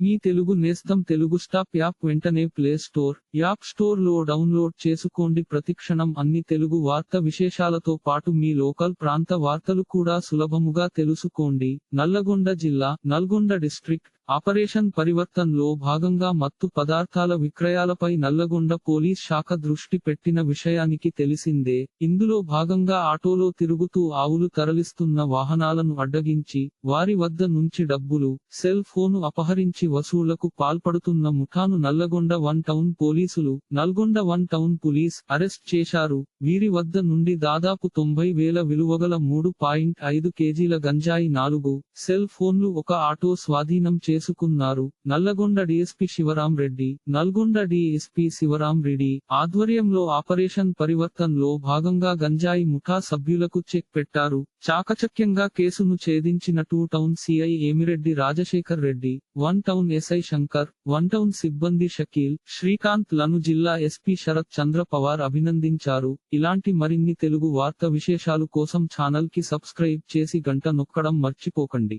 మీ తెలుగు నేస్తం Telugu stop app వెంటనే play store app స్టోర్లో డౌన్లోడ్ చేసుకోండి. ప్రతిక్షణం అన్ని తెలుగు వార్త విశేషాలతో పాటు మీ లోకల్ ప్రాంత వార్తలు కూడా సులభముగా తెలుసుకోండి. నల్లగొండ జిల్లా నల్గొండ డిస్ట్రిక్ట్ ఆపరేషన్ పరివర్తన్లో భాగంగా మత్తు పదార్థాల విక్రయాలపై నల్లగొండ పోలీస్ శాఖ దృష్టి పెట్టిన విషయానికి తెలిసిందే. ఇందులో భాగంగా ఆటోలో తిరుగుతూ ఆవులు తరలిస్తున్న వాహనాలను అడ్డగించి వారి వద్ద నుంచి డబ్బులు సెల్ ఫోను అపహరించి వసూళ్ళకు పాల్పడుతున్న ముఠాను నల్లగొండ వన్ టౌన్ పోలీసులు Nalgonda one town police arrest చేశారు. వీరి వద్ద నుండి దాదాపు తొంభై వేల విలువగల మూడు పాయింట్ ఐదు కేజీల గంజాయి నాలుగు సెల్ ఫోన్లు ఒక ఆటో స్వాధీనం చేసుకున్నారు. నల్లగొండ డిఎస్పి శివరాం రెడ్డి నల్గొండ డిఎస్పి శివరాం రెడ్డి ఆధ్వర్యంలో ఆపరేషన్ పరివర్తన్లో భాగంగా గంజాయి ముఠా సభ్యులకు చెక్ పెట్టారు. చాకచక్యంగా కేసును ఛేదించిన two town CI Emireddy Rajasekhar Reddy one town SI Shankar one town సిబ్బంది షకీల్ శ్రీకాంత్లను జిల్లా ఎస్పీ శరత్ చంద్ర పవార్ అభినందించారు. ఇలాంటి మరిన్ని తెలుగు వార్త విశేషాలు కోసం ఛానల్కి సబ్స్క్రైబ్ చేసి గంట నొక్కడం మర్చిపోకండి.